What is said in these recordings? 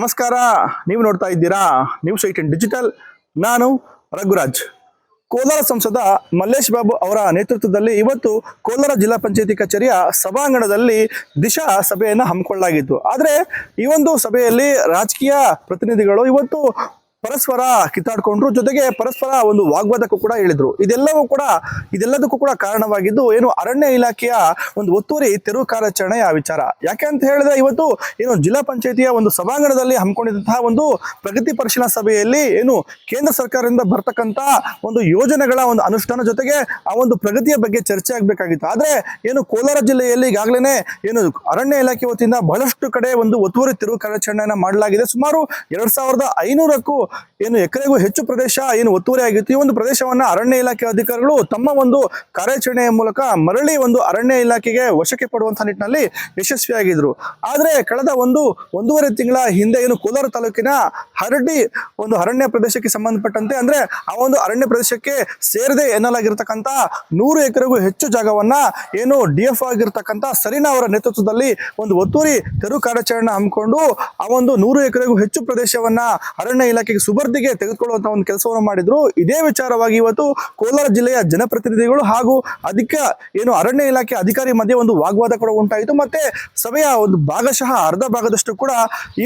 ನಮಸ್ಕಾರ. ನೀವು ನೋಡ್ತಾ ಇದ್ದೀರಾ ನ್ಯೂಸ್ ಅಂಡ್ ಡಿಜಿಟಲ್ ನಾನು ರಘುರಾಜ್. ಕೋಲಾರ ಸಂಸದ ಮಲ್ಲೇಶ್ ಬಾಬು ಅವರ ನೇತೃತ್ವದಲ್ಲಿ ಇವತ್ತು ಕೋಲಾರ ಜಿಲ್ಲಾ ಪಂಚಾಯತಿ ಕಚೇರಿಯ ಸಭಾಂಗಣದಲ್ಲಿ ದಿಶಾ ಸಭೆಯನ್ನು ಹಮ್ಮಿಕೊಳ್ಳಲಾಗಿತ್ತು. ಆದರೆ ಈ ಒಂದು ಸಭೆಯಲ್ಲಿ ರಾಜಕೀಯ ಪ್ರತಿನಿಧಿಗಳು ಇವತ್ತು ಪರಸ್ಪರ ಕಿತ್ತಾಡ್ಕೊಂಡ್ರು. ಜೊತೆಗೆ ಪರಸ್ಪರ ಒಂದು ವಾಗ್ವಾದಕ್ಕೂ ಕೂಡ ಹೇಳಿದ್ರು. ಇದೆಲ್ಲವೂ ಕೂಡ, ಇದೆಲ್ಲದಕ್ಕೂ ಕೂಡ ಕಾರಣವಾಗಿದ್ದು ಏನು ಅರಣ್ಯ ಇಲಾಖೆಯ ಒಂದು ಒತ್ತುವರಿ ತೆರವು ಕಾರ್ಯಾಚರಣೆಯ ವಿಚಾರ. ಯಾಕೆ ಅಂತ ಹೇಳಿದ್ರೆ ಇವತ್ತು ಏನು ಜಿಲ್ಲಾ ಪಂಚಾಯತಿಯ ಒಂದು ಸಭಾಂಗಣದಲ್ಲಿ ಹಮ್ಮಿಕೊಂಡಿದ್ದಂತಹ ಒಂದು ಪ್ರಗತಿ ಪರಿಶೀಲನಾ ಸಭೆಯಲ್ಲಿ ಏನು ಕೇಂದ್ರ ಸರ್ಕಾರದಿಂದ ಬರ್ತಕ್ಕಂತ ಒಂದು ಯೋಜನೆಗಳ ಒಂದು ಅನುಷ್ಠಾನ ಜೊತೆಗೆ ಆ ಒಂದು ಪ್ರಗತಿಯ ಬಗ್ಗೆ ಚರ್ಚೆ ಆಗಬೇಕಾಗಿತ್ತು. ಆದ್ರೆ ಏನು ಕೋಲಾರ ಜಿಲ್ಲೆಯಲ್ಲಿ ಈಗಾಗಲೇ ಏನು ಅರಣ್ಯ ಇಲಾಖೆ ವತಿಯಿಂದ ಬಹಳಷ್ಟು ಕಡೆ ಒಂದು ಒತ್ತುವರಿ ತಿರುವು ಕಾರ್ಯಾಚರಣೆಯನ್ನ ಮಾಡಲಾಗಿದೆ. ಸುಮಾರು ಎರಡ್ ಸಾವಿರದ ಐನೂರಕ್ಕೂ ಏನು ಎಕರೆಗೂ ಹೆಚ್ಚು ಪ್ರದೇಶ, ಏನು ಒತ್ತುವರಿ ಆಗಿತ್ತು. ಈ ಒಂದು ಪ್ರದೇಶವನ್ನ ಅರಣ್ಯ ಇಲಾಖೆ ಅಧಿಕಾರಿಗಳು ತಮ್ಮ ಒಂದು ಕಾರ್ಯಾಚರಣೆಯ ಮೂಲಕ ಮರಳಿ ಒಂದು ಅರಣ್ಯ ಇಲಾಖೆಗೆ ವಶಕ್ಕೆ ಪಡುವಂತಹ ನಿಟ್ಟಿನಲ್ಲಿ ಯಶಸ್ವಿಯಾಗಿದ್ರು. ಆದ್ರೆ ಕಳೆದ ಒಂದು ಒಂದೂವರೆ ತಿಂಗಳ ಹಿಂದೆ ಏನು ಕೋಲಾರ ತಾಲೂಕಿನ ಹರಡಿ ಒಂದು ಅರಣ್ಯ ಪ್ರದೇಶಕ್ಕೆ ಸಂಬಂಧಪಟ್ಟಂತೆ, ಅಂದ್ರೆ ಆ ಒಂದು ಅರಣ್ಯ ಪ್ರದೇಶಕ್ಕೆ ಸೇರದೆ ಎನ್ನಲಾಗಿರ್ತಕ್ಕಂಥ ನೂರು ಎಕರೆಗೂ ಹೆಚ್ಚು ಜಾಗವನ್ನ ಏನು ಡಿ ಎಫ್ ಆಗಿರ್ತಕ್ಕಂಥ ಸರಿನಾ ಅವರ ನೇತೃತ್ವದಲ್ಲಿ ಒಂದು ಒತ್ತುವರಿ ತೆರು ಕಾರ್ಯಾಚರಣೆ ಹಮ್ಮಿಕೊಂಡು ಆ ಒಂದು ನೂರು ಎಕರೆಗೂ ಹೆಚ್ಚು ಪ್ರದೇಶವನ್ನ ಅರಣ್ಯ ಇಲಾಖೆಗೆ ಸುಬರ್ದಿಗೆ ತೆಗೆದುಕೊಳ್ಳುವಂತ ಒಂದು ಕೆಲಸವನ್ನು ಮಾಡಿದ್ರು. ಇದೇ ವಿಚಾರವಾಗಿ ಇವತ್ತು ಕೋಲಾರ ಜಿಲ್ಲೆಯ ಜನಪ್ರತಿನಿಧಿಗಳು ಹಾಗೂ ಅಧಿಕ ಏನು ಅರಣ್ಯ ಇಲಾಖೆ ಅಧಿಕಾರಿ ಮಧ್ಯೆ ಒಂದು ವಾಗ್ವಾದ ಕೂಡ ಉಂಟಾಯಿತು. ಮತ್ತೆ ಸಭೆಯ ಒಂದು ಭಾಗಶಃ ಅರ್ಧ ಭಾಗದಷ್ಟು ಕೂಡ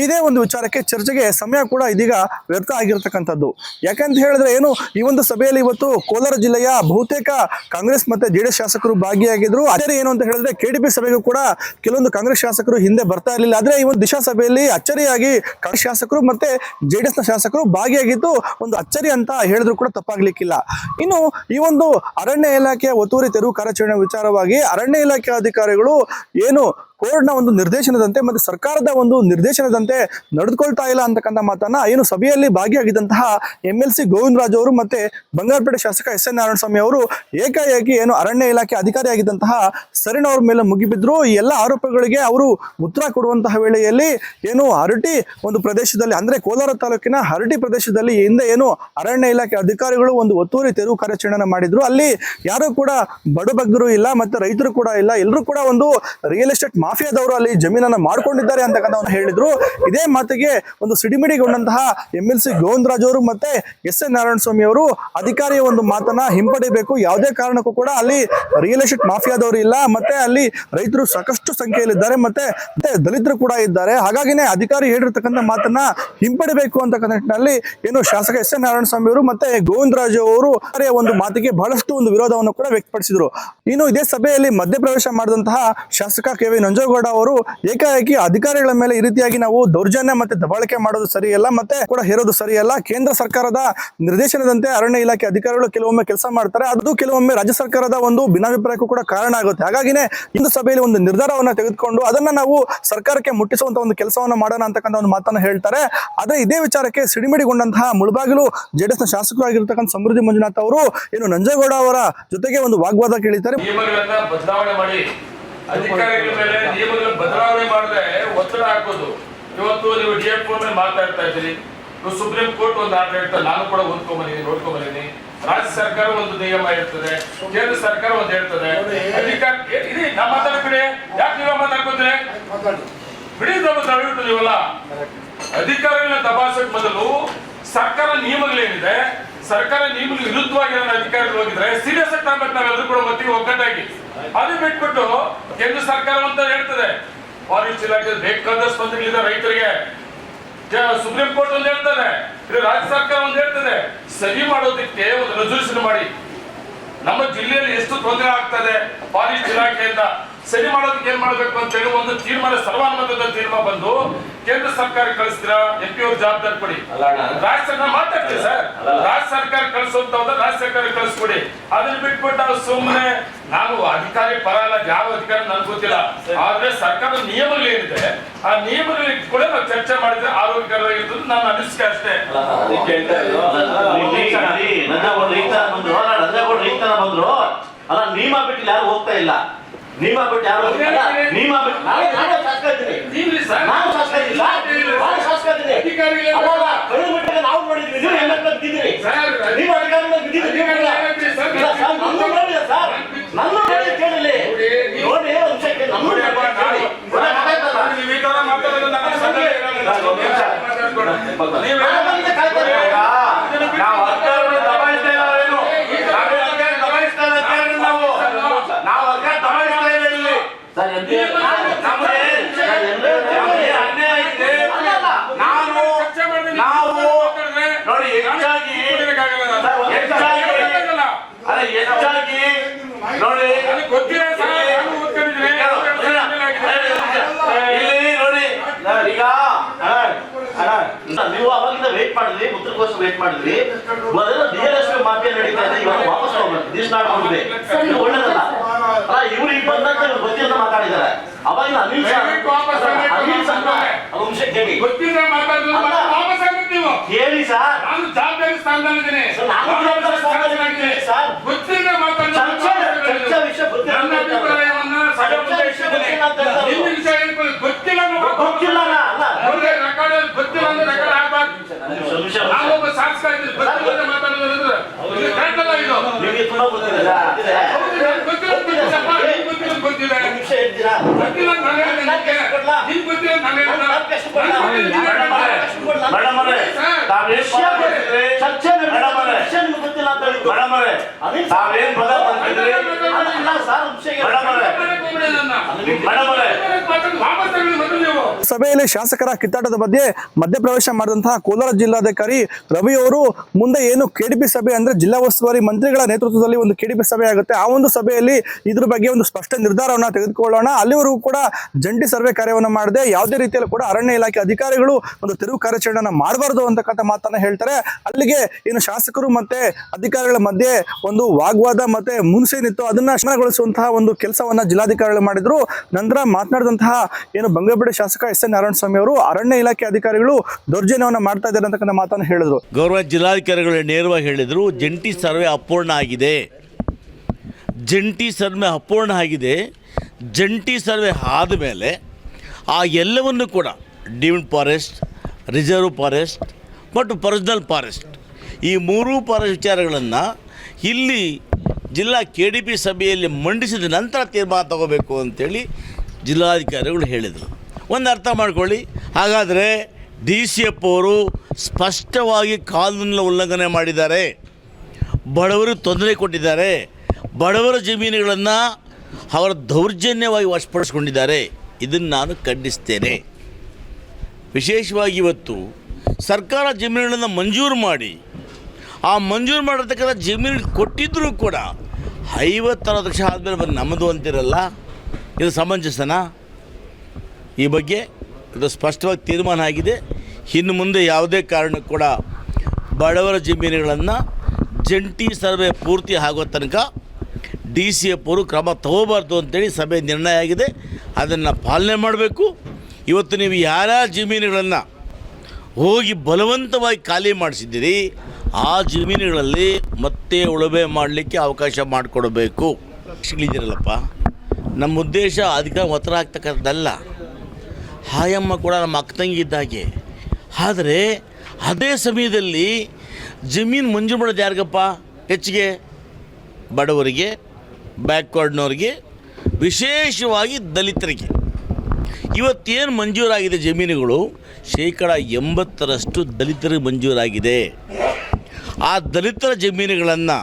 ಇದೇ ಒಂದು ವಿಚಾರಕ್ಕೆ ಚರ್ಚೆಗೆ ಸಮಯ ಕೂಡ ಇದೀಗ ವ್ಯರ್ಥ ಆಗಿರತಕ್ಕಂಥದ್ದು. ಯಾಕಂತ ಹೇಳಿದ್ರೆ ಏನು, ಈ ಒಂದು ಸಭೆಯಲ್ಲಿ ಇವತ್ತು ಕೋಲಾರ ಜಿಲ್ಲೆಯ ಬಹುತೇಕ ಕಾಂಗ್ರೆಸ್ ಮತ್ತೆ ಜೆಡಿಎಸ್ ಶಾಸಕರು ಭಾಗಿಯಾಗಿದ್ರು. ಅದೇ ಏನು ಅಂತ ಹೇಳಿದ್ರೆ ಕೆಡಿಪಿ ಸಭೆಗೂ ಕೂಡ ಕೆಲವೊಂದು ಕಾಂಗ್ರೆಸ್ ಶಾಸಕರು ಹಿಂದೆ ಬರ್ತಾ ಇರಲಿಲ್ಲ. ಆದ್ರೆ ಈ ಒಂದು ದಿಶಾ ಸಭೆಯಲ್ಲಿ ಅಚ್ಚರಿಯಾಗಿ ಕಾಂಗ್ರೆಸ್ ಶಾಸಕರು ಮತ್ತೆ ಜೆಡಿಎಸ್ನ ಶಾಸಕರು ಭಾಗಿಯಾಗಿದ್ದು ಒಂದು ಅಚ್ಚರಿ ಅಂತ ಹೇಳಿದ್ರು ಕೂಡ ತಪ್ಪಾಗ್ಲಿಕ್ಕಿಲ್ಲ. ಇನ್ನು ಈ ಒಂದು ಅರಣ್ಯ ಇಲಾಖೆಯ ಒತ್ತುವರಿ ತೆರವು ಕಾರ್ಯಾಚರಣೆ ವಿಚಾರವಾಗಿ ಅರಣ್ಯ ಇಲಾಖೆ ಅಧಿಕಾರಿಗಳು ಏನು ಕೋರ್ಟ್ನ ಒಂದು ನಿರ್ದೇಶನದಂತೆ ಮತ್ತೆ ಸರ್ಕಾರದ ಒಂದು ನಿರ್ದೇಶನದಂತೆ ನಡೆದುಕೊಳ್ತಾ ಇಲ್ಲ ಅಂತಕ್ಕಂಥ ಮಾತನ್ನ ಏನು ಸಭೆಯಲ್ಲಿ ಭಾಗಿಯಾಗಿದ್ದಂತಹ ಎಂ ಎಲ್ ಸಿ ಗೋವಿಂದರಾಜ್ ಅವರು ಮತ್ತೆ ಬಂಗಾರಪೇಟೆ ಶಾಸಕ ಎಸ್ ಎನ್ ನಾರಾಯಣಸ್ವಾಮಿ ಅವರು ಏಕಾಏಕಿ ಏನು ಅರಣ್ಯ ಇಲಾಖೆ ಅಧಿಕಾರಿಯಾಗಿದ್ದಂತಹ ಸರಿನ ಅವ್ರ ಮೇಲೆ ಮುಗಿಬಿದ್ರು. ಈ ಎಲ್ಲ ಆರೋಪಗಳಿಗೆ ಅವರು ಉತ್ತರ ಕೊಡುವಂತಹ ವೇಳೆಯಲ್ಲಿ ಏನು ಹರಟಿ ಒಂದು ಪ್ರದೇಶದಲ್ಲಿ ಅಂದ್ರೆ ಕೋಲಾರ ತಾಲೂಕಿನ ಹರಟಿ ಪ್ರದೇಶದಲ್ಲಿ ಹಿಂದೆ ಏನು ಅರಣ್ಯ ಇಲಾಖೆ ಅಧಿಕಾರಿಗಳು ಒಂದು ಒತ್ತುವರಿ ತೆರವು ಕಾರ್ಯಾಚರಣೆ ಮಾಡಿದ್ರು. ಅಲ್ಲಿ ಯಾರು ಕೂಡ ಬಡಬಗ್ಗರು ಇಲ್ಲ ಮತ್ತೆ ರೈತರು ಕೂಡ ಇಲ್ಲ. ಎಲ್ಲರೂ ಕೂಡ ಒಂದು ರಿಯಲ್ ಎಸ್ಟೇಟ್ ಮಾಫಿಯಾದವರು ಅಲ್ಲಿ ಜಮೀನನ್ನ ಮಾಡ್ಕೊಂಡಿದ್ದಾರೆ ಅಂತಕ್ಕಂಥ ಹೇಳಿದ್ರು. ಇದೇ ಮಾತಿಗೆ ಒಂದು ಸಿಡಿಮಿಡಿಗೊಂಡಂತಹ ಎಂ ಎಲ್ ಸಿ ಗೋವಿಂದರಾಜ್ ಅವರು ಮತ್ತೆ ಎಸ್ ಎನ್ ನಾರಾಯಣ ಸ್ವಾಮಿ ಅವರು ಅಧಿಕಾರಿಯ ಒಂದು ಮಾತನ್ನ ಹಿಂಪಡಿಬೇಕು. ಯಾವುದೇ ಕಾರಣಕ್ಕೂ ಕೂಡ ಅಲ್ಲಿ ರಿಯಲ್ ಎಸ್ಟೇಟ್ ಮಾಫಿಯಾದವರು ಇಲ್ಲ. ಮತ್ತೆ ಅಲ್ಲಿ ರೈತರು ಸಾಕಷ್ಟು ಸಂಖ್ಯೆಯಲ್ಲಿದ್ದಾರೆ. ಮತ್ತೆ ಮತ್ತೆ ದಲಿತರು ಕೂಡ ಇದ್ದಾರೆ. ಹಾಗಾಗಿನೇ ಅಧಿಕಾರಿ ಹೇಳಿರ್ತಕ್ಕಂಥ ಮಾತನ್ನ ಹಿಂಪಡಿಬೇಕು ಅಂತಕ್ಕಂಥ ನಿಟ್ಟಿನಲ್ಲಿ ಏನು ಶಾಸಕ ಎಸ್ ಎನ್ ನಾರಾಯಣ ಸ್ವಾಮಿ ಅವರು ಮತ್ತೆ ಗೋವಿಂದರಾಜ್ ಅವರು ಒಂದು ಮಾತಿಗೆ ಬಹಳಷ್ಟು ಒಂದು ವಿರೋಧವನ್ನು ಕೂಡ ವ್ಯಕ್ತಪಡಿಸಿದ್ರು. ಇನ್ನು ಇದೇ ಸಭೆಯಲ್ಲಿ ಮಧ್ಯಪ್ರವೇಶ ಮಾಡಿದಂತಹ ಶಾಸಕ ಕೆ ವಿ ನಂಜೇಗೌಡ ಅವರು ಏಕಾಏಕಿ ಅಧಿಕಾರಿಗಳ ಮೇಲೆ ಈ ರೀತಿಯಾಗಿ ನಾವು ದೌರ್ಜನ್ಯ ಮತ್ತೆ ದಬಾಳಿಕೆ ಮಾಡೋದು ಸರಿಯಲ್ಲ ಮತ್ತೆ ಕೂಡ ಹೇರೋದು ಸರಿಯಲ್ಲ ಕೇಂದ್ರ ಸರ್ಕಾರದ ನಿರ್ದೇಶನದಂತೆ ಅರಣ್ಯ ಇಲಾಖೆ ಅಧಿಕಾರಿಗಳು ಕೆಲವೊಮ್ಮೆ ಕೆಲಸ ಮಾಡ್ತಾರೆ. ಅದು ಕೆಲವೊಮ್ಮೆ ರಾಜ್ಯ ಸರ್ಕಾರದ ಒಂದು ಭಿನ್ನಾಭಿಪ್ರಾಯಕ್ಕೂ ಕೂಡ ಕಾರಣ ಆಗುತ್ತೆ. ಹಾಗಾಗಿನೇ ಇಂದು ಸಭೆಯಲ್ಲಿ ಒಂದು ನಿರ್ಧಾರವನ್ನು ತೆಗೆದುಕೊಂಡು ಅದನ್ನ ನಾವು ಸರ್ಕಾರಕ್ಕೆ ಮುಟ್ಟಿಸುವಂತ ಒಂದು ಕೆಲಸವನ್ನು ಮಾಡೋಣ ಅಂತಕ್ಕಂಥ ಒಂದು ಮಾತನ್ನ ಹೇಳ್ತಾರೆ. ಆದ್ರೆ ಇದೇ ವಿಚಾರಕ್ಕೆ ಸಿಡಿಮಿಡಿಗೊಂಡಂತಹ ಮುಳಬಾಗಿಲು ಜೆಡಿಎಸ್ನ ಶಾಸಕರಾಗಿರ್ತಕ್ಕಂಥ ಸಮೃದ್ಧಿ ಮಂಜುನಾಥ್ ಅವರು ಏನು ನಂಜೇಗೌಡ ಅವರ ಜೊತೆಗೆ ಒಂದು ವಾಗ್ವಾದ ಕೇಳಿದ್ದಾರೆ. ಬದಲಾವಣೆ ಮಾಡಿ ಅಧಿಕಾರಿಗಳ ಮೇಲೆ ನಿಯಮಗಳ ಬದಲಾವಣೆ ಮಾಡದೆ ಒತ್ತಡ ಹಾಕೋದು. ಇವತ್ತು ನೀವು ಡಿ ಎಫ್ ಮೇಲೆ ಮಾತಾಡ್ತಾ ಇದ್ದೀರಿ. ನೀವು ಸುಪ್ರೀಂ ಕೋರ್ಟ್ ಒಂದು ಆರ್ಡರ್ ಹೇಳ್ತಾರೆ. ನಾನು ಕೂಡ ಓದ್ಕೊಂಬಂದಿದ್ದೀನಿ ನೋಡ್ಕೊಂಬಂದಿದ್ದೀನಿ. ರಾಜ್ಯ ಸರ್ಕಾರ ಒಂದು ನಿಯಮ ಇರ್ತದೆ ಕೇಂದ್ರ ಸರ್ಕಾರ ಒಂದು ಹೇಳ್ತದೆ. ಅಧಿಕಾರ ಇರಿ, ನಾ ಮಾತಾಡ್ಬಿಡಿ ಯಾಕೆ ನೀವು ಮಾತಾಡ್ಕೊತೀರಿ? ಬಿಡಿ ನಮ್ಮ ದಯವಿಟ್ಟು ನೀವಲ್ಲ. ಅಧಿಕಾರಿಗಳನ್ನ ತಪಾಸಕ್ ಮೊದಲು ಸರ್ಕಾರ ನಿಯಮಗಳೇನಿದೆ ಸರ್ಕಾರ ನಿಯಮಗಳು ವಿರುದ್ಧವಾಗಿರೋ ಅಧಿಕಾರಿಗಳು ಹೋಗಿದ್ರೆ, ಸೀರಿಯಸ್ ಆಗಿ ತಗೊಬೇಕು ನಾವೆಲ್ಲರೂ ಕೂಡ ಒಟ್ಟಿಗೆ ಒಗ್ಗಟ್ಟಾಗಿ. ಅದು ಬಿಟ್ಬಿಟ್ಟು ಕೇಂದ್ರ ಸರ್ಕಾರ ಅಂತ ಹೇಳ್ತದೆ. ಫಾರೆಸ್ಟ್ ಇಲಾಖೆ ಬೇಕಾದ ತೊಂದರೆಗಳಿದೆ ರೈತರಿಗೆ. ಸುಪ್ರೀಂ ಕೋರ್ಟ್ ಒಂದು ಹೇಳ್ತದೆ. ರಾಜ್ಯ ಸರ್ಕಾರ ಒಂದು ಹೇಳ್ತದೆ. ಸರಿ ಮಾಡೋದಕ್ಕೆ ಒಂದು ರೆಸೊಲ್ಯೂಷನ್ ಮಾಡಿ. ನಮ್ಮ ಜಿಲ್ಲೆಯಲ್ಲಿ ಎಷ್ಟು ತೊಂದರೆ ಆಗ್ತದೆ ಫಾರೆಸ್ಟ್ ಇಲಾಖೆಯಿಂದ? ಸರಿ ಮಾಡೋದಕ್ಕೆ ಏನ್ ಮಾಡ್ಬೇಕು ಅಂತ ಹೇಳಿ ಒಂದು ತೀರ್ಮಾನ ಸರ್ವಾನುಮತದ ತೀರ್ಮಾನ ಬಂದು ಕೇಂದ್ರ ಸರ್ಕಾರ ಕಳಿಸ್ತೀರಾ? ಎಂಪಿ ಅವ್ರ ಜವಾಬ್ದಾರಿ ಕೊಡಿ. ರಾಜ್ಯ ಸರ್ಕಾರ ರಾಜ್ಯ ಸರ್ಕಾರ ಕಳಿಸುವಂತ ಹೋದ್ರೆ ರಾಜ್ಯ ಸರ್ಕಾರ ಕಳಿಸ್ಕೊಡಿ. ಅದನ್ನ ಬಿಟ್ಬಿಟ್ಟು ನಾವು ಸುಮ್ಮನೆ ನಾನು ಅಧಿಕಾರಿ ಪರ ಅಲ್ಲ ಯಾವ ಅಧಿಕಾರಿ ನನ್ಗೆ ಗೊತ್ತಿಲ್ಲ. ಆದ್ರೆ ಸರ್ಕಾರದ ನಿಯಮಗಳು ಏನಿದೆ ಆ ನಿಯಮಗಳಿಗೆ ಕೂಡ ನಾವು ಚರ್ಚೆ ಮಾಡಿದ್ರೆ ಆರೋಗ್ಯಕರವಾಗಿರ್ತದೆ ನನ್ನ ಅನಿಸಿಕೆ ಅಷ್ಟೇ. ಬಂದ್ರು ಅಲ್ಲ, ನಿಯಮ ಬಿಟ್ಟು ಯಾರು ಹೋಗ್ತಾ ಇಲ್ಲ. ನಿಯಮ ಬಿಟ್ಟು ಯಾರು ಹೋಗ್ತಾ ಇಲ್ಲ. ನಿಯಮ ಬಿಟ್ಟು ನಾನು ನಾನು ಶಾಸಕ ಇದ್ದೀನಿ. ನೀವ್ರಿ ಸರ್ ನಾನು ಶಾಸಕ ಇದ್ದೀನಿ. ನಾನು ಶಾಸಕ ಇದ್ದೀನಿ. ಅಧಿಕಾರಿಗಳೇ- ಅಲ್ಲ, ಅಲ್ಲ, ಕಳೆದ ಮಟ್ಟಿಗೆ ನಾವು ನೋಡಿದ್ವಿ ನೀವು ಎಲ್ಲ ಬಿದ್ದಿದ್ದೀರಿ ಸರ್, ನೀವು ಅಧಿಕಾರಿಗಳು ಬಿದ್ದಿದ್ದೀರಿ ನೀವು ಇಲ್ಲ. ಅಧಿಕಾರಿಗಳೇ ಸರ್, ಇಲ್ಲ, ಸರ್, ನನ್ನ ನೋಡಿಲ್ಲ ಸರ್ ನನ್ನ ನೋಡಿ ಕೇಳಿಲ್ಲ ನೋಡಿ, ನೀವು- ನೋಡಿ ಒಂದು ನಿಮಿಷಕ್ಕೆ ನಮ್ಮ ನೋಡಿಯಪ್ಪ, ಕೇಳಿ ನಾನು- ಒಳ್ಳೆ ಮಾತಾಡ್ತಲ್ಲ. ನೀವು ಈ ತರ ಮಾತಾಡೋದು ನನಗೆ ಸಂದೇಹ ಇರಲ್ಲ. ಒಂದು ನಿಮಿಷ. ನಿಂತ್ಕೊಂಡು. ನೀವ್ ನಾವಾಗಿಂದ ಕಾಯ್ತಾ ಇದ್ದೀವಿ. ನಾವು ಅಧಿಕಾರಿಗಳನ್ನ ದಬಾಯಿಸ್ತಾ ಇಲ್ಲ ನಾವೇನು. ನಾವೇನು ಅಧಿಕಾರಿ ದಬಾಯಿಸ್ತಾ ಇಲ್ಲ ಅಧಿಕಾರಿಗಳನ್ನ ನಾವು. ನಾವು ಅಧಿಕಾರಿ ದಬಾಯಿಸ್ತಾ ಇಲ್ಲ ಇಲ್ಲಿ. ನಮ್ಗೆ ನಮ್ಗೆ ಅನ್ಯಾಯ ಇದೆ. ನಾವು ಚರ್ಚೆ ಮಾಡ್ದೆ ನೀವು ನಾವು ಮಾತಾಡಿದ್ರೆ ನೋಡಿ ಹೆಚ್ಚಾಗಿ ಕೂತ್ಕೊಳ್ಳೋಕ್ಕಾಗಲ್ಲ ನಾನು. ಹೆಚ್ಚಾಗಿ ಕೂತ್ಕೊಳ್ಳೋಕ್ಕಾಗಲ್ಲ. ಅಲ್ಲ ಹೆಚ್ಚಾಗಿ ನೋಡಿ ನನಗೆ ಗೊತ್ತಿಲ್ಲ ಸರ್, ನಾನು ಓದ್ಕೊಂಡಿದ್ದೀನಿ. ಇಲ್ಲಿ ನೋಡಿ ಈಗ ನೀವು ಮಾಡಿದ್ರಿ ಉತ್ತರಕೋಶ ವೇಟ್ ಮಾಡಿದ್ರಿ. ಮೊದಲ ಡಿಎಲ್ಎಸ್ ಎಲ್ ಎಸ್ ಮಾಫಿಯಾ ನಡೀತಾ ಇದೆ ಇವಾಗ ವಾಪಸ್ ಹೋಗ್ಬೇಕು ದಿಸ್ ನಾಟ್ ಹೋಗ್ಬೇಕು ಇದು ಒಳ್ಳೇದಲ್ಲ. ಅಲ್ಲ ಇವ್ರು ಈಗ ಬಂದಂತ ಇವ್ರು ಅಂತ ಮಾತಾಡಿದ್ದಾರೆ. ಅವಾಗ ಅನಿಲ್. ಅನಿಲ್ ಸರ್ ಕೇಳಿ. ಮತ್ತೆ ವಾಪಸ್ ಆಗ್ಬೇಕು ನೀವು. ಕೇಳಿ ಸರ್. ನಾನು ಜವಾಬ್ದಾರಿ ಸ್ಥಾನದಲ್ಲಿದ್ದೀನಿ. ಸರ್, ನಾನು ಜವಾಬ್ದಾರಿ ಸ್ಥಾನದಲ್ಲಿದ್ದೀನಿ, ಸರ್. ಗೊತ್ತಿಲ್ಲ ಮಾತಾಡಿದ್ರೆ ಚರ್ಚೆ ಚರ್ಚೆ ವಿಷಯ ಗೊತ್ತಿಲ್ಲ ನನ್ನ ಅಭಿಪ್ರಾಯವನ್ನ ಸಭೆ ಮುಂದೆ ಇಟ್ಟಿದ್ದೀನಿ. ನಿಮ್ಮ ವಿಷಯ ಹೇಳ್ಕೊಳ್ಳಿ. ಗೊತ್ತಿಲ್ಲ ಅನ್ನೋ ಗೊತ್ತಿಲ್ಲ ಅಲ್ಲ ಮುಂದೆ record ಅಲ್ಲಿ ಗೊತ್ತಿಲ್ಲ ಅಂದ್ರೆ record ಆಗ್ಬಾರ್ದು. ನಿಮಿಷ ನಿಮಿಷ ಗೊತ್ತಿಲ್ಲ ಅಂತ ಅಂದ್ರೆ ಇದು. ನಿಮಗೆ ತುಂಬಾ ಗೊತ್ತಿಲ್ಲ ಗೊತ್ತಿಲ್ಲ ನಿಮಿಷ ಹೇಳ್ತೀರಾ ಗೊತ್ತಿಲ್ಲ ನಾನು ಹೇಳ್ದೆ ನಿಮಗೆ. ನಿಮ್ಗೆ ಗೊತ್ತಿಲ್ಲ ನಾನು ಹೇಳ್ದೆ. ಅವರೇ, ತಾವೇನ್? ಚರ್ಚೆ ಮೇಡಮ್ ಅವರೇ, ವಿಷಯ ನಿಮ್ಗೆ ಗೊತ್ತಿಲ್ಲ ಅಂತ ಹೇಳಿದ್ದು. ಮೇಡಮ್ ಅವರೇ, ತಾವೇನ್ ಪದ ಬಂದಿದ್ರಿ? ಅಲ್ಲ, ಅಲ್ಲ ಸರ್, ಒಂದು ನಿಮಿಷ ಮೇಡಮ್ ಅವರೇ. ಮೇಡಮ್ ಅವರೇ, ವಾಪಸ್ ತಗೊಳ್ಳಿ ಸಭೆಯಲ್ಲಿ ಶಾಸಕರ ಕಿತ್ತಾಟದ ಬಗ್ಗೆ ಮಧ್ಯಪ್ರವೇಶ ಮಾಡಿದಂತಹ ಕೋಲಾರ ಜಿಲ್ಲಾಧಿಕಾರಿ ರವಿ ಅವರು ಮುಂದೆ ಏನು ಕೆಡಿಪಿ ಸಭೆ ಅಂದ್ರೆ ಜಿಲ್ಲಾ ಉಸ್ತುವಾರಿ ಮಂತ್ರಿಗಳ ನೇತೃತ್ವದಲ್ಲಿ ಒಂದು ಕೆಡಿಪಿ ಸಭೆ ಆಗುತ್ತೆ ಆ ಒಂದು ಸಭೆಯಲ್ಲಿ ಇದ್ರ ಬಗ್ಗೆ ಒಂದು ಸ್ಪಷ್ಟ ನಿರ್ಧಾರವನ್ನು ತೆಗೆದುಕೊಳ್ಳೋಣ ಅಲ್ಲಿವರೆಗೂ ಕೂಡ ಜಂಟಿ ಸರ್ವೆ ಕಾರ್ಯವನ್ನು ಮಾಡದೆ ಯಾವುದೇ ರೀತಿಯಲ್ಲೂ ಕೂಡ ಅರಣ್ಯ ಇಲಾಖೆ ಅಧಿಕಾರಿಗಳು ಒಂದು ತೆರವು ಕಾರ್ಯಾಚರಣೆಯನ್ನು ಮಾಡಬಾರದು ಅಂತಕ್ಕಂಥ ಮಾತನ್ನ ಹೇಳ್ತಾರೆ ಅಲ್ಲಿಗೆ ಏನು ಶಾಸಕರು ಮತ್ತೆ ಅಧಿಕಾರಿಗಳ ಮಧ್ಯೆ ಒಂದು ವಾಗ್ವಾದ ಮತ್ತೆ ಮುನ್ಸೇನಿತ್ತು ಅದನ್ನ ಶಮನಗೊಳಿಸುವಂತಹ ಒಂದು ಕೆಲಸವನ್ನ ಜಿಲ್ಲಾಧಿಕಾರಿಗಳು ಮಾಡಿದ್ರು. ನಂತರ ಮಾತನಾಡಿದಂತಹ ಏನು ಬಂಗಪೇಟೆ ಶಾಸಕ ಎಸ್ ಎನ್ ನಾರಾಯಣ ಸ್ವಾಮಿ ಅವರು ಅರಣ್ಯ ಇಲಾಖೆ ಅಧಿಕಾರಿಗಳು ದೌರ್ಜನ್ಯವನ್ನ ಮಾಡ್ತಾ ಇದ್ದಾರೆ ಅಂತಕ್ಕಂಥ ಮಾತನ್ನು ಹೇಳಿದ್ರು. ಗೌರವ ಜಿಲ್ಲಾಧಿಕಾರಿಗಳು ನೇರವಾಗಿ ಹೇಳಿದರು, ಜಂಟಿ ಸರ್ವೆ ಅಪೂರ್ಣ ಆಗಿದೆ. ಜಂಟಿ ಸರ್ವೆ ಅಪೂರ್ಣ ಆಗಿದೆ. ಜಂಟಿ ಸರ್ವೆ ಆದಮೇಲೆ ಆ ಎಲ್ಲವನ್ನು ಕೂಡ ಡೀಮ್ಡ್ ಫಾರೆಸ್ಟ್, ರಿಸರ್ವ್ ಫಾರೆಸ್ಟ್ ಮತ್ತು ಪರ್ಸನಲ್ ಫಾರೆಸ್ಟ್ ಈ ಮೂರೂ ಪರ ವಿಚಾರಗಳನ್ನು ಇಲ್ಲಿ ಜಿಲ್ಲಾ ಕೆ ಡಿ ಪಿ ಸಭೆಯಲ್ಲಿ ಮಂಡಿಸಿದ ನಂತರ ತೀರ್ಮಾನ ತಗೋಬೇಕು ಅಂತೇಳಿ ಜಿಲ್ಲಾಧಿಕಾರಿಗಳು ಹೇಳಿದರು. ಒಂದು ಅರ್ಥ ಮಾಡ್ಕೊಳ್ಳಿ. ಹಾಗಾದರೆ ಡಿ ಸಿ ಎಫ್ ಅವರು ಸ್ಪಷ್ಟವಾಗಿ ಕಾನೂನಿನ ಉಲ್ಲಂಘನೆ ಮಾಡಿದ್ದಾರೆ. ಬಡವರು ತೊಂದರೆ ಕೊಟ್ಟಿದ್ದಾರೆ. ಬಡವರ ಜಮೀನುಗಳನ್ನು ಅವರ ದೌರ್ಜನ್ಯವಾಗಿ ವಶಪಡಿಸ್ಕೊಂಡಿದ್ದಾರೆ. ಇದನ್ನು ನಾನು ಖಂಡಿಸ್ತೇನೆ. ವಿಶೇಷವಾಗಿ ಇವತ್ತು ಸರ್ಕಾರ ಜಮೀನುಗಳನ್ನು ಮಂಜೂರು ಮಾಡಿ ಆ ಮಂಜೂರು ಮಾಡಿರ್ತಕ್ಕಂಥ ಜಮೀನು ಕೊಟ್ಟಿದ್ದರೂ ಕೂಡ ಐವತ್ತರವತ್ತು ಲಕ್ಷ ಆದಮೇಲೆ ಬಂದು ನಮ್ಮದು ಅಂತಿರಲ್ಲ? ಇದು ಸಮಂಜಸನ? ಈ ಬಗ್ಗೆ ಇದು ಸ್ಪಷ್ಟವಾಗಿ ತೀರ್ಮಾನ ಆಗಿದೆ. ಇನ್ನು ಮುಂದೆ ಯಾವುದೇ ಕಾರಣಕ್ಕೂ ಕೂಡ ಬಡವರ ಜಮೀನುಗಳನ್ನು ಜಂಟಿ ಸರ್ವೆ ಪೂರ್ತಿ ಆಗೋ ತನಕ ಡಿ ಸಿ ಎಫ್ ಅವರು ಕ್ರಮ ತಗೋಬಾರ್ದು ಅಂತೇಳಿ ಸಭೆ ನಿರ್ಣಯ ಆಗಿದೆ. ಅದನ್ನು ಪಾಲನೆ ಮಾಡಬೇಕು. ಇವತ್ತು ನೀವು ಯಾರ್ಯಾರ ಜಮೀನುಗಳನ್ನು ಹೋಗಿ ಬಲವಂತವಾಗಿ ಖಾಲಿ ಮಾಡಿಸಿದ್ದೀರಿ ಆ ಜಮೀನುಗಳಲ್ಲಿ ಮತ್ತೆ ಉಳುಮೆ ಮಾಡಲಿಕ್ಕೆ ಅವಕಾಶ ಮಾಡಿಕೊಡಬೇಕು. ಇದ್ದೀರಲ್ಲಪ್ಪ ನಮ್ಮ ಉದ್ದೇಶ ಅಧಿಕಾರ ಒತ್ತರ ಆಗ್ತಕ್ಕಂಥದ್ದಲ್ಲ. ಹಾಯಮ್ಮ ಕೂಡ ನಮ್ಮ ಅಕ್ಕ ತಂಗಿ ಇದ್ದಾಗೆ ಆದರೆ ಅದೇ ಸಮಯದಲ್ಲಿ ಜಮೀನು ಮಂಜೂರು ಮಾಡೋದು ಯಾರಿಗಪ್ಪ? ಹೆಚ್ಚಿಗೆ ಬಡವರಿಗೆ, ಬ್ಯಾಕ್ವರ್ಡ್ನವ್ರಿಗೆ, ವಿಶೇಷವಾಗಿ ದಲಿತರಿಗೆ. ಇವತ್ತೇನು ಮಂಜೂರಾಗಿದೆ ಜಮೀನುಗಳು? ಶೇಕಡ ಎಂಬತ್ತರಷ್ಟು ದಲಿತರಿಗೆ ಮಂಜೂರಾಗಿದೆ. ಆ ದಲಿತರ ಜಮೀನುಗಳನ್ನು,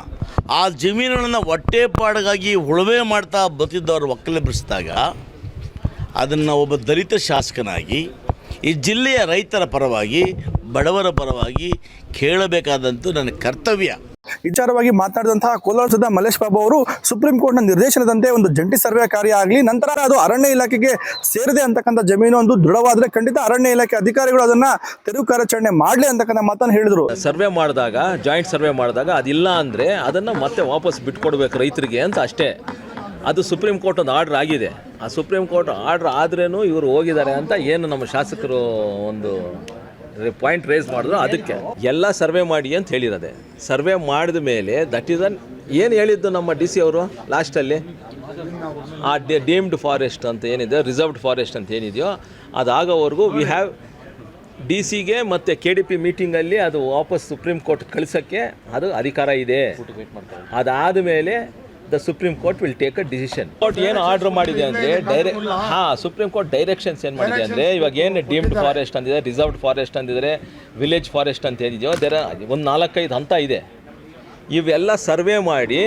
ಆ ಜಮೀನುಗಳನ್ನು ಹೊಟ್ಟೆಪಾಡಿಗಾಗಿ ಉಳುವೆ ಮಾಡ್ತಾ ಬರ್ತಿದ್ದವರು ಒಕ್ಕಲೆಬ್ಬಿಸಿದಾಗ ಅದನ್ನು ಒಬ್ಬ ದಲಿತ ಶಾಸಕನಾಗಿ, ಈ ಜಿಲ್ಲೆಯ ರೈತರ ಪರವಾಗಿ, ಬಡವರ ಪರವಾಗಿ ಕೇಳಬೇಕಾದಂಥ ನನ್ನ ಕರ್ತವ್ಯ. ವಿಚಾರವಾಗಿ ಮಾತನಾಡಿದಂತಹ ಕೋಲಾರದ ಮಲ್ಲೇಶ್ ಬಾಬು ಅವರು ಸುಪ್ರೀಂ ಕೋರ್ಟ್ನ ನಿರ್ದೇಶನದಂತೆ ಒಂದು ಜಂಟಿ ಸರ್ವೆ ಕಾರ್ಯ ಆಗಲಿ, ನಂತರ ಅದು ಅರಣ್ಯ ಇಲಾಖೆಗೆ ಸೇರಿದೆ ಅಂತಕ್ಕಂಥ ಜಮೀನು ಒಂದು ದೃಢವಾದರೆ ಖಂಡಿತ ಅರಣ್ಯ ಇಲಾಖೆ ಅಧಿಕಾರಿಗಳು ಅದನ್ನ ತೆರವು ಕಾರ್ಯಾಚರಣೆ ಮಾಡಲಿ ಅಂತಕ್ಕಂಥ ಮಾತನ್ನು ಹೇಳಿದ್ರು. ಸರ್ವೆ ಮಾಡಿದಾಗ, ಜಾಯಿಂಟ್ ಸರ್ವೆ ಮಾಡಿದಾಗ ಅದಿಲ್ಲ ಅಂದರೆ ಅದನ್ನು ಮತ್ತೆ ವಾಪಸ್ ಬಿಟ್ಕೊಡ್ಬೇಕು ರೈತರಿಗೆ ಅಂತ ಅಷ್ಟೇ. ಅದು ಸುಪ್ರೀಂ ಕೋರ್ಟ್ ಒಂದು ಆರ್ಡ್ರ್ ಆಗಿದೆ. ಆ ಸುಪ್ರೀಂ ಕೋರ್ಟ್ ಆರ್ಡ್ರ್ ಆದ್ರೇನು ಇವರು ಹೋಗಿದ್ದಾರೆ ಅಂತ ಏನು ನಮ್ಮ ಶಾಸಕರು ಒಂದು ಪಾಯಿಂಟ್ ರೇಸ್ ಮಾಡಿದ್ರು, ಅದಕ್ಕೆ ಎಲ್ಲ ಸರ್ವೆ ಮಾಡಿ ಅಂತ ಹೇಳಿರೋದೆ. ಸರ್ವೆ ಮಾಡಿದ ಮೇಲೆ ದಟ್ ಈಸ್ ಅನ್ ಏನು ಹೇಳಿದ್ದು ನಮ್ಮ ಡಿ ಸಿ ಅವರು ಲಾಸ್ಟಲ್ಲಿ ಆ ಡೀಮ್ಡ್ ಫಾರೆಸ್ಟ್ ಅಂತ ಏನಿದೆ ರಿಸರ್ವ್ಡ್ ಫಾರೆಸ್ಟ್ ಅಂತ ಏನಿದೆಯೋ, ಅದಾಗೋವರೆಗೂ ವಿ ಹ್ಯಾವ್ ಡಿ ಸಿಗೆ ಮತ್ತು ಕೆ ಡಿ ಪಿ ಮೀಟಿಂಗಲ್ಲಿ ಅದು ವಾಪಸ್ ಸುಪ್ರೀಂ ಕೋರ್ಟ್ ಕಳಿಸೋಕ್ಕೆ ಅದು ಅಧಿಕಾರ ಇದೆ. ಅದಾದ ಮೇಲೆ the supreme court will take a decision court ಏನು ಆರ್ಡರ್ ಮಾಡಿದೆ ಅಂದರೆ ಡೈರೆಕ್ಟ್ ಹಾಂ ಸುಪ್ರೀಂ ಕೋರ್ಟ್ ಡೈರೆಕ್ಷನ್ಸ್ ಏನು ಮಾಡಿದೆ ಅಂದರೆ ಇವಾಗ ಏನು ಡೀಮ್ಡ್ ಫಾರೆಸ್ಟ್ ಅಂದಿದೆ ರಿಸರ್ವ್ಡ್ ಫಾರೆಸ್ಟ್ ಅಂದಿದ್ರೆ ವಿಲೇಜ್ ಫಾರೆಸ್ಟ್ ಅಂತ ಏನಿದೆಯೋ ದೇರ ಒಂದು ನಾಲ್ಕೈದು ಹಂತ ಇದೆ. ಇವೆಲ್ಲ ಸರ್ವೆ ಮಾಡಿ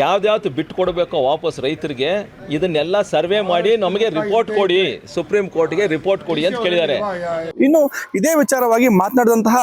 ಯಾವ್ದ್ಯಾವ್ದು ಬಿಟ್ಟು ಕೊಡಬೇಕೋ ವಾಪಸ್ ರೈತರಿಗೆ, ಇದನ್ನೆಲ್ಲ ಸರ್ವೆ ಮಾಡಿ ನಮಗೆ ರಿಪೋರ್ಟ್ ಕೊಡಿ, ಸುಪ್ರೀಂ ಕೋರ್ಟ್ಗೆ ರಿಪೋರ್ಟ್ ಕೊಡಿ ಅಂತ ಕೇಳಿದ್ದಾರೆ. ಇನ್ನು ಇದೇ ವಿಚಾರವಾಗಿ ಮಾತನಾಡಿದಂತಹ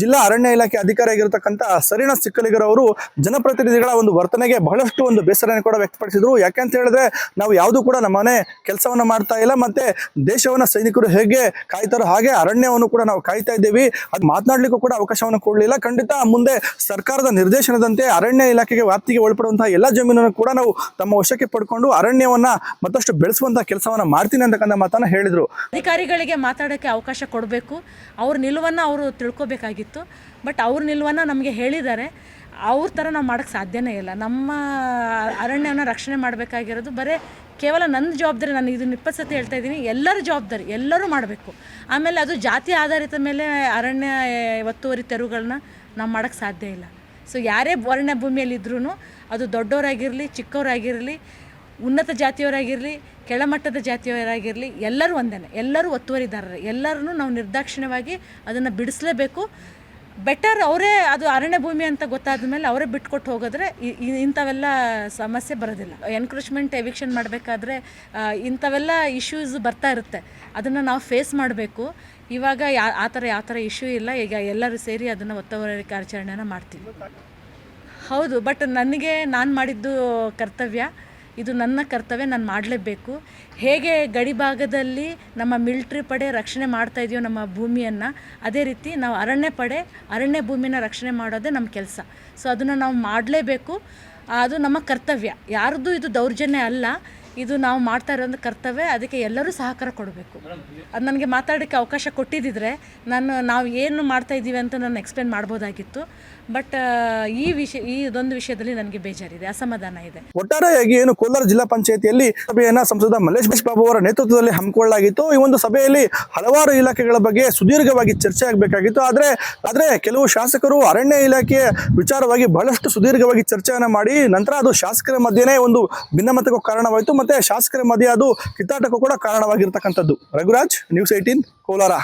ಜಿಲ್ಲಾ ಅರಣ್ಯ ಇಲಾಖೆ ಅಧಿಕಾರಿಯಾಗಿರತಕ್ಕಂತಹ ಸರಿನ ಸಿಕ್ಕಲಿಗರ್ ಅವರು ಜನಪ್ರತಿನಿಧಿಗಳ ಒಂದು ವರ್ತನೆಗೆ ಬಹಳಷ್ಟು ಒಂದು ಬೇಸರವನ್ನು ಕೂಡ ವ್ಯಕ್ತಪಡಿಸಿದ್ರು. ಯಾಕೆಂತ ಹೇಳಿದ್ರೆ, ನಾವು ಯಾವುದು ಕೂಡ ನಮ್ಮನೆ ಕೆಲಸವನ್ನ ಮಾಡ್ತಾ ಇಲ್ಲ, ಮತ್ತೆ ದೇಶವನ್ನ ಸೈನಿಕರು ಹೇಗೆ ಕಾಯ್ತಾರೋ ಹಾಗೆ ಅರಣ್ಯವನ್ನು ಕೂಡ ನಾವು ಕಾಯ್ತಾ ಇದ್ದೀವಿ. ಅದು ಮಾತನಾಡ್ಲಿಕ್ಕೂ ಕೂಡ ಅವಕಾಶವನ್ನು ಕೊಡಲಿಲ್ಲ. ಖಂಡಿತ ಮುಂದೆ ಸರ್ಕಾರದ ನಿರ್ದೇಶನದಂತೆ ಅರಣ್ಯ ಇಲಾಖೆಗೆ ವ್ಯಾಪ್ತಿಗೆ ಒಳಪಡುವಂತಹ ಎಲ್ಲ ಜಮೀನನ್ನು ಕೂಡ ನಾವು ತಮ್ಮ ವಶಕ್ಕೆ ಪಡ್ಕೊಂಡು ಅರಣ್ಯವನ್ನ ಮತ್ತಷ್ಟು ಬೆಳೆಸುವಂತ ಕೆಲಸವನ್ನ ಮಾಡ್ತೀನಿ ಅಂತಕ್ಕಂಥ ಮಾತನ್ನ ಹೇಳಿದ್ರು. ಅಧಿಕಾರಿಗಳಿಗೆ ಮಾತಾಡೋಕ್ಕೆ ಅವಕಾಶ ಕೊಡಬೇಕು. ಅವ್ರ ನಿಲುವನ್ನು ಅವರು ತಿಳ್ಕೊಬೇಕಾಗಿತ್ತು. ಬಟ್ ಅವ್ರ ನಿಲುವನ್ನು ನಮಗೆ ಹೇಳಿದ್ದಾರೆ. ಅವ್ರ ಥರ ನಾವು ಮಾಡೋಕ್ಕೆ ಸಾಧ್ಯನೇ ಇಲ್ಲ. ನಮ್ಮ ಅರಣ್ಯವನ್ನು ರಕ್ಷಣೆ ಮಾಡಬೇಕಾಗಿರೋದು ಬರೀ ಕೇವಲ ನನ್ನ ಜವಾಬ್ದಾರಿ, ನಾನು ಇದನ್ನ ಇಪ್ಪತ್ತು ಸತಿ ಹೇಳ್ತಾ ಇದ್ದೀನಿ ಎಲ್ಲರ ಜವಾಬ್ದಾರಿ, ಎಲ್ಲರೂ ಮಾಡಬೇಕು. ಆಮೇಲೆ ಅದು ಜಾತಿ ಆಧಾರಿತ ಮೇಲೆ ಅರಣ್ಯ, ಒತ್ತುವರಿ ತೆರವುಗಳನ್ನ ನಾವು ಮಾಡೋಕ್ಕೆ ಸಾಧ್ಯ ಇಲ್ಲ. ಸೊ ಯಾರೇ ಅರಣ್ಯ ಭೂಮಿಯಲ್ಲಿ ಇದ್ರೂ ಅದು ದೊಡ್ಡವರಾಗಿರಲಿ, ಚಿಕ್ಕವರಾಗಿರಲಿ, ಉನ್ನತ ಜಾತಿಯವರಾಗಿರಲಿ, ಕೆಳಮಟ್ಟದ ಜಾತಿಯವರಾಗಿರಲಿ, ಎಲ್ಲರೂ ಒಂದೇ ಎಲ್ಲರೂ ಒತ್ತುವರಿದಾರರೇ. ಎಲ್ಲರನ್ನೂ ನಾವು ನಿರ್ದಾಕ್ಷಿಣ್ಯವಾಗಿ ಅದನ್ನು ಬಿಡಿಸಲೇಬೇಕು. ಬೆಟರ್ ಅವರೇ ಅದು ಅರಣ್ಯ ಭೂಮಿ ಅಂತ ಗೊತ್ತಾದ ಮೇಲೆ ಅವರೇ ಬಿಟ್ಕೊಟ್ಟು ಹೋಗಿದ್ರೆ ಇಂಥವೆಲ್ಲ ಸಮಸ್ಯೆ ಬರೋದಿಲ್ಲ. ಎನ್ಕ್ರೋಚ್ಮೆಂಟ್ ಎವಿಕ್ಷನ್ ಮಾಡಬೇಕಾದ್ರೆ ಇಂಥವೆಲ್ಲ ಇಶ್ಯೂಸ್ ಬರ್ತಾ ಇರುತ್ತೆ. ಅದನ್ನು ನಾವು ಫೇಸ್ ಮಾಡಬೇಕು. ಇವಾಗ ಯಾ, ಆ ಥರ ಯಾವ ಥರ ಇಶ್ಯೂ ಇಲ್ಲ. ಈಗ ಎಲ್ಲರೂ ಸೇರಿ ಅದನ್ನು ಒತ್ತುವರಿ ಕಾರ್ಯಾಚರಣೆನ ಮಾಡ್ತೀವಿ. ಹೌದು ಬಟ್ ನನಗೆ ನಾನು ಮಾಡಿದ್ದು ಕರ್ತವ್ಯ, ಇದು ನನ್ನ ಕರ್ತವ್ಯ, ನಾನು ಮಾಡಲೇಬೇಕು. ಹೇಗೆ ಗಡಿಭಾಗದಲ್ಲಿ ನಮ್ಮ ಮಿಲ್ಟ್ರಿ ಪಡೆ ರಕ್ಷಣೆ ಮಾಡ್ತಾ ಇದೆಯೋ ನಮ್ಮ ಭೂಮಿಯನ್ನು, ಅದೇ ರೀತಿ ನಾವು ಅರಣ್ಯ ಪಡೆ, ಅರಣ್ಯ ಭೂಮಿನ ರಕ್ಷಣೆ ಮಾಡೋದೇ ನಮ್ಮ ಕೆಲಸ. ಸೊ ಅದನ್ನು ನಾವು ಮಾಡಲೇಬೇಕು. ಅದು ನಮ್ಮ ಕರ್ತವ್ಯ. ಯಾರ್ದು ಇದು ದೌರ್ಜನ್ಯ ಅಲ್ಲ ಇದು ನಾವು ಮಾಡ್ತಾ ಇರೋದು ಕರ್ತವ್ಯ, ಅದಕ್ಕೆ ಎಲ್ಲರೂ ಸಹಕಾರ ಕೊಡಬೇಕು. ಅದು ನನಗೆ ಮಾತಾಡೋಕ್ಕೆ ಅವಕಾಶ ಕೊಟ್ಟಿದ್ದಿದ್ರೆ ನಾನು, ನಾವು ಏನು ಮಾಡ್ತಾ ಇದ್ದೀವಿ ಅಂತ ನಾನು ಎಕ್ಸ್ಪ್ಲೇನ್ ಮಾಡ್ಬೋದಾಗಿತ್ತು. ಬಟ್ ಈ ವಿಷಯ, ಈ ಇದೊಂದು ವಿಷಯದಲ್ಲಿ ನನಗೆ ಬೇಜಾರಿದೆ, ಅಸಮಾಧಾನ ಇದೆ. ಒಟ್ಟಾರೆಯಾಗಿ ಏನು ಕೋಲಾರ ಜಿಲ್ಲಾ ಪಂಚಾಯತಿಯಲ್ಲಿ ಸಭೆಯನ್ನು ಸಂಸದ ಮಲ್ಲೇಶ್ ಬಾಬು ಅವರ ನೇತೃತ್ವದಲ್ಲಿ ಹಮ್ಮಿಕೊಳ್ಳಲಾಗಿತ್ತು. ಈ ಒಂದು ಸಭೆಯಲ್ಲಿ ಹಲವಾರು ಇಲಾಖೆಗಳ ಬಗ್ಗೆ ಸುದೀರ್ಘವಾಗಿ ಚರ್ಚೆ ಆಗಬೇಕಾಗಿತ್ತು. ಆದರೆ ಆದರೆ ಕೆಲವು ಶಾಸಕರು ಅರಣ್ಯ ಇಲಾಖೆಯ ವಿಚಾರವಾಗಿ ಬಹಳಷ್ಟು ಸುದೀರ್ಘವಾಗಿ ಚರ್ಚೆಯನ್ನು ಮಾಡಿ, ನಂತರ ಅದು ಶಾಸಕರ ಮಧ್ಯೆನೇ ಒಂದು ಭಿನ್ನಮತಕ್ಕೂ ಕಾರಣವಾಯಿತು. ಮತ್ತೆ ಶಾಸಕರ ಮಧ್ಯೆ ಅದು ಕಿತ್ತಾಟಕ್ಕೂ ಕೂಡ ಕಾರಣವಾಗಿರ್ತಕ್ಕಂಥದ್ದು. Raghuraj news eighteen Kolar.